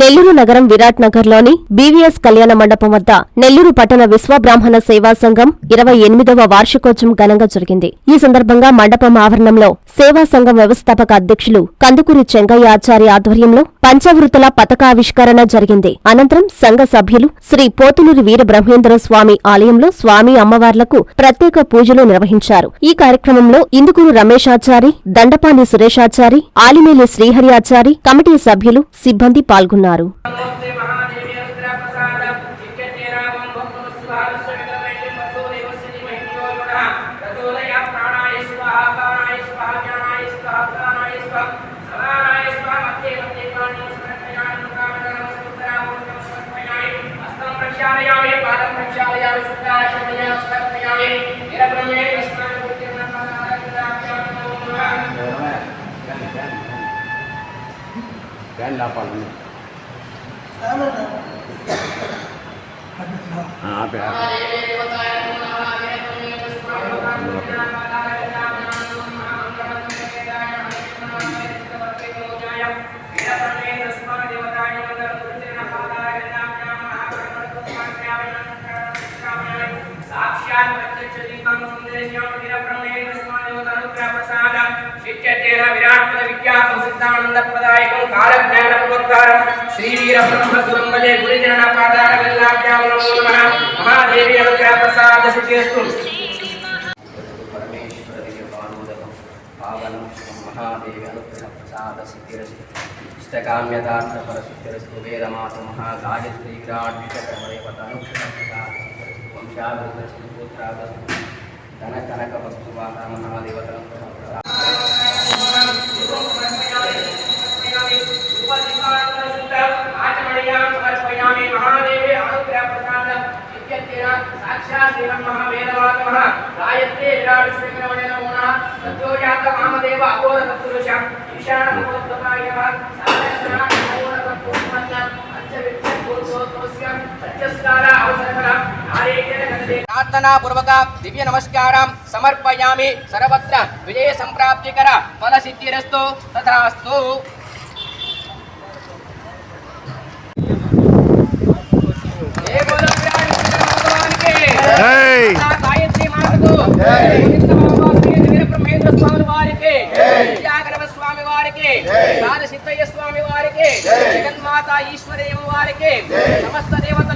నెల్లూరు నగరం విరాట్ నగర్లోని బీవీఎస్ కళ్యాణ మండపం వద్ద నెల్లూరు పట్టణ విశ్వబ్రాహ్మణ సేవా సంఘం ఇరవై ఎనిమిదవ వార్షికోత్సవం ఘనంగా జరిగింది. ఈ సందర్భంగా మండపం ఆవరణంలో సేవా సంఘం వ్యవస్థాపక అధ్యక్షులు కందుకూరి చెంగయ్య ఆచార్య ఆధ్వర్యంలో పంచవృతుల పతకావిష్కరణ జరిగింది. అనంతరం సంఘ సభ్యులు శ్రీ పోతులూరి వీరబ్రహ్మేంద్ర స్వామి ఆలయంలో స్వామి అమ్మవార్లకు ప్రత్యేక పూజలు నిర్వహించారు. ఈ కార్యక్రమంలో ఇందుకూరు రమేశాచారి దండపాని సురేషాచారి ఆలిమేలి శ్రీహరి ఆచారి కమిటీ సభ్యులు సిబ్బంది పాల్గొన్నారు. ప్రక్షాళయామి పాదం ప్రక్షాళయామి శుద్ధాశమయ సమర్పయామి నిరబ్రహ్మే స్నాన పూజన ఫ్యాన్ లాపాలి ఆపే ప్రత్యక్ష దీపం సందేశం వీరబ్రహ్మేంద్ర స్వామి అనుగ్రహ ప్రసాదం కాలజ్ఞాన పురస్కారం పాదార నమో నమః మహాదేవి అనుగ్రహ ప్రసాద సిద్ధిస్తు మహాదేవి అనుగ్రహ ప్రసాద సిద్ధిరస్తు ఇష్టకామ్యతార్థ పరసిద్ధిరస్తు వేదమాత మహాగాయత్రి విరాట్ విషకరమదేవత అనుగ్రహ ప్రసాద వంశాభివృద్ధి పుత్రాగస్తు ధన కనక వస్తు వాహన మహాదేవత అనుగ్రహ ప్రసాద మహాదేవి అనుగ్రహ ప్రసాదం సాక్షాత్ శ్రీమన్ మహావేదవాదమః గాయత్రీ విరాట్ శ్రీకరమణే నమో నమః సత్యోజాత వామదేవ అఘోర తత్పురుష ఈశాన భగవద్గతాయ సాధన అఘోర తత్పురుషమన్న ప్రార్థనా పూర్వక దివ్య నమస్కారం సమర్పయామి సర్వత్ర విజయ సంప్రాప్తికర ఫల సిద్ధిరస్తు తథాస్తు స్వామి వారికి సిద్ధయ్య స్వామి జగన్మాత ఈశ్వరేమ వారికి సమస్త దేవతలకు